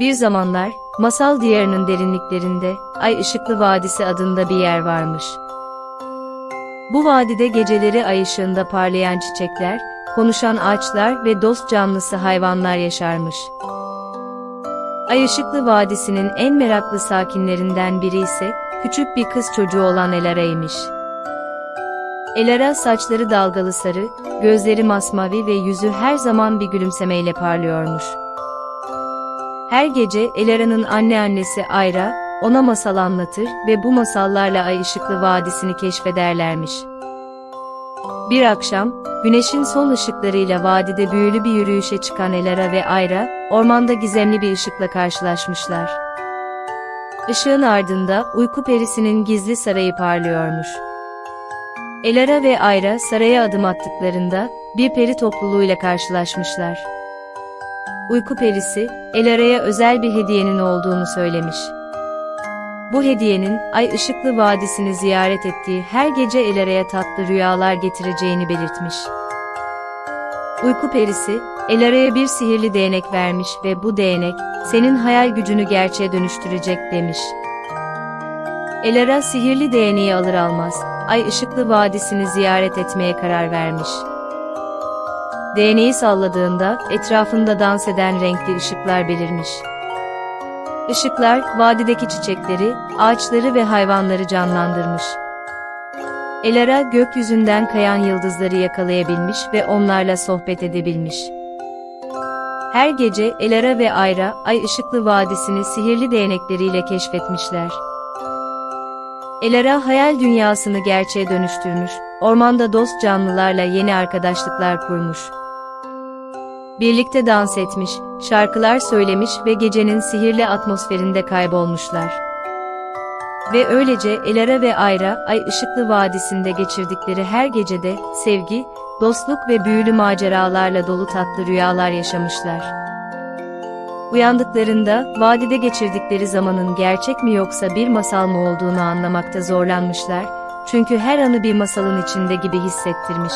Bir zamanlar, masal diyarının derinliklerinde, Ay Işıklı Vadisi adında bir yer varmış. Bu vadide geceleri ay ışığında parlayan çiçekler, konuşan ağaçlar ve dost canlısı hayvanlar yaşarmış. Ay Işıklı Vadisi'nin en meraklı sakinlerinden biri ise, küçük bir kız çocuğu olan Elara'ymış. Elara saçları dalgalı sarı, gözleri masmavi ve yüzü her zaman bir gülümsemeyle parlıyormuş. Her gece Elara'nın anneannesi Ayra, ona masal anlatır ve bu masallarla Ay Işıklı Vadisi'ni keşfederlermiş. Bir akşam, güneşin son ışıklarıyla vadide büyülü bir yürüyüşe çıkan Elara ve Ayra, ormanda gizemli bir ışıkla karşılaşmışlar. Işığın ardında uyku perisinin gizli sarayı parlıyormuş. Elara ve Ayra saraya adım attıklarında bir peri topluluğuyla karşılaşmışlar. Uyku perisi, Elara'ya özel bir hediyenin olduğunu söylemiş. Bu hediyenin, Ay Işıklı Vadisi'ni ziyaret ettiği her gece Elara'ya tatlı rüyalar getireceğini belirtmiş. Uyku perisi, Elara'ya bir sihirli değnek vermiş ve bu değnek, senin hayal gücünü gerçeğe dönüştürecek demiş. Elara sihirli değneği alır almaz, Ay Işıklı Vadisi'ni ziyaret etmeye karar vermiş. Değneği salladığında etrafında dans eden renkli ışıklar belirmiş. Işıklar vadideki çiçekleri, ağaçları ve hayvanları canlandırmış. Elara gökyüzünden kayan yıldızları yakalayabilmiş ve onlarla sohbet edebilmiş. Her gece Elara ve Ayra, Ay Işıklı Vadisi'ni sihirli değnekleriyle keşfetmişler. Elara hayal dünyasını gerçeğe dönüştürmüş, ormanda dost canlılarla yeni arkadaşlıklar kurmuş. Birlikte dans etmiş, şarkılar söylemiş ve gecenin sihirli atmosferinde kaybolmuşlar. Ve öylece Elara ve Ayra, Ay Işıklı Vadisi'nde geçirdikleri her gecede, sevgi, dostluk ve büyülü maceralarla dolu tatlı rüyalar yaşamışlar. Uyandıklarında, vadide geçirdikleri zamanın gerçek mi yoksa bir masal mı olduğunu anlamakta zorlanmışlar, çünkü her anı bir masalın içinde gibi hissettirmiş.